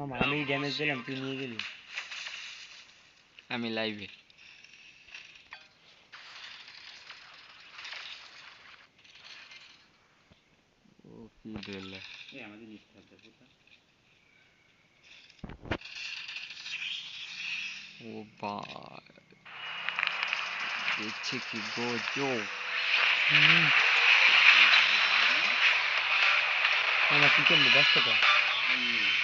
মামা আমি ড্যামেজ দিলাম তুই নিয়ে গেলি আমি লাইভে ও কি দিলে এই আমাদের নিস্তার দেবো তা ও বা দেখছে কি গোজো মামা কি করলি দশ টাকা পকেটে যখন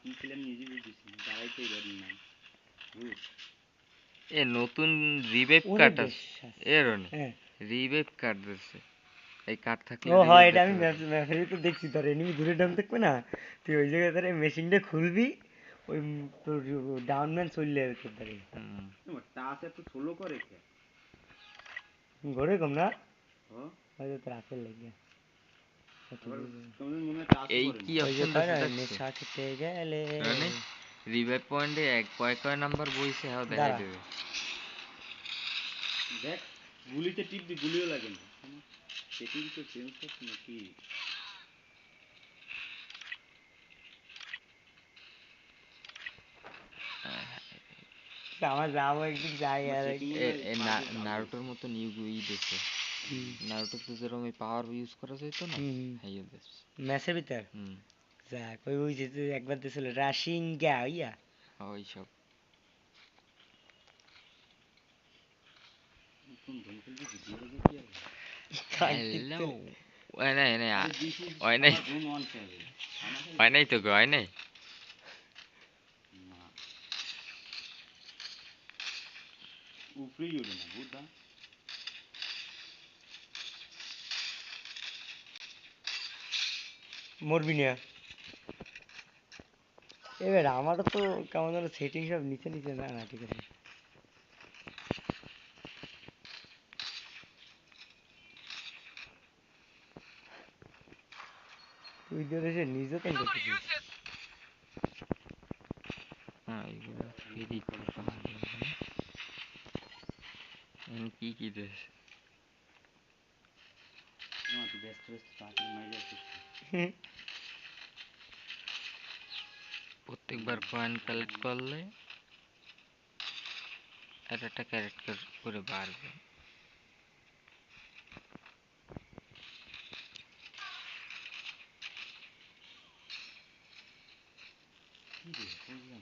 কি নিজে এ নতুন ওরে কার্ড আছে। হ্যাঁ। দিচ্ছে এই কার্ড থাকলে ও হয় এটা আমি ভিতর দেখছি তোর এনিমি দূরে ডাউন থাকবে না? তুই ওই জায়গায় ধরে মেশিনটা খুলবি ওই তোর ডাউন ম্যান চললে যাবে তোর ধারে হুম। টাচ এত স্লো করে ঘরে কম না? ও। হয়তো তোর আবার তোমাদের মনে হয় টাচ এই কি খেতে গেলে। রিভাইভ পয়েন্টে এক কয় কয় নাম্বার বইছে? হ্যাঁ দেখা। দেবে। দেখ গুলিতে টিপবি গুলিও লাগে না। সেটিং তো চেঞ্জ করছে নাকি? আমার যাব একদিন পাবে। নারুটোর মতন ইউ ই দিছে। নারুটোতে যেরকম এই পাওয়ার ইউজ করা যাইতো না। হাইয়ে দিছে ম্যাচের ভিতর যাক ওই ওই যে একবার দিছিল রাশিং গা ইয়া। ওই সব ওই নাই তো গো হয় নাই না। উপরেই না বুঝলা মরবি না। এবার আমারও তো কেমন যেন সেটিং সব নিচে নিচে না না ঠিক আছে। তুই তো এসে নিজে তো দেখেছিস। হ্যাঁ কি কি তুই ব্যস্ত ব্যস্ত তাড়াতাড়ি মাইরে প্রত্যেকবার কয়েন কালেক্ট করলে এক একটা ক্যারেক্টার করে বাড়বে। কি রে বুঝলাম না।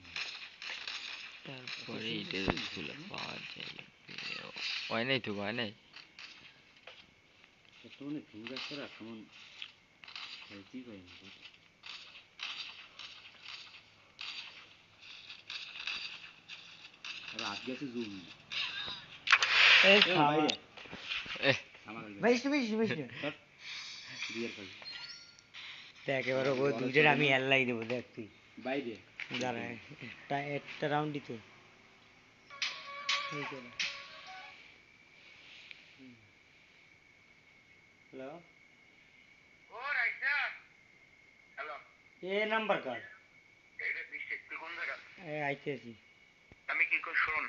তারপরে এই ড্রেসগুলো পাওয়া যাবে হয় নাই? তো হয় নাই পাই না বুঝ। রাত গেছে জুম এই বিয়ের দেখ এবার ও দুইটার আমি এল্লাই দেবো দেখ তুই বাইরে দাঁড়া একটা একটা রাউন্ডই তো হ্যালো ও রাইসা হ্যালো এ নাম্বার কার এটা বিশ্বে তুই কোন জায়গা? এ আইতেছি আমি কি কই শোন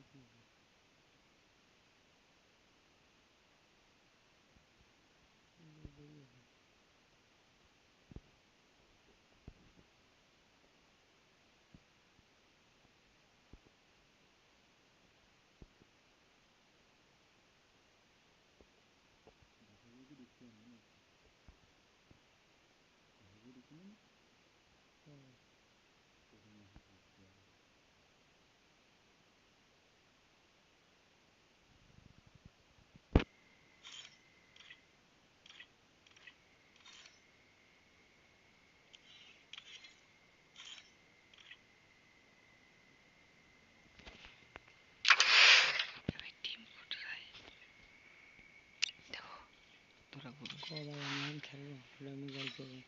Redeemer here.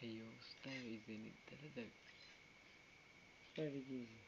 Hey yo, Star is an intelligent. Very easy.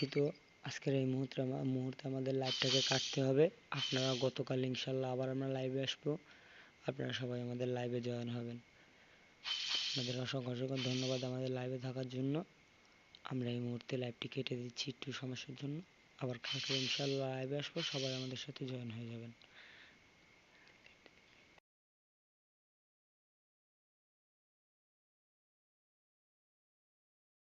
দেখ তাহলে কি হয়েছে? কিন্তু আজকের এই মুহূর্তে মুহূর্তে আমাদের লাইভটাকে কাটতে হবে। আপনারা গতকাল ইনশাল্লাহ আবার আমরা লাইভে আসব। আপনারা সবাই আমাদের লাইভে জয়েন হবেন। আপনাদের অসংখ্য অসংখ্য ধন্যবাদ আমাদের লাইভে থাকার জন্য। আমরা এই মুহূর্তে লাইভটি কেটে দিচ্ছি একটু সমস্যার জন্য। আবার কালকে ইনশাল্লাহ লাইভে আসব, সবাই আমাদের সাথে জয়েন হয়ে যাবেন।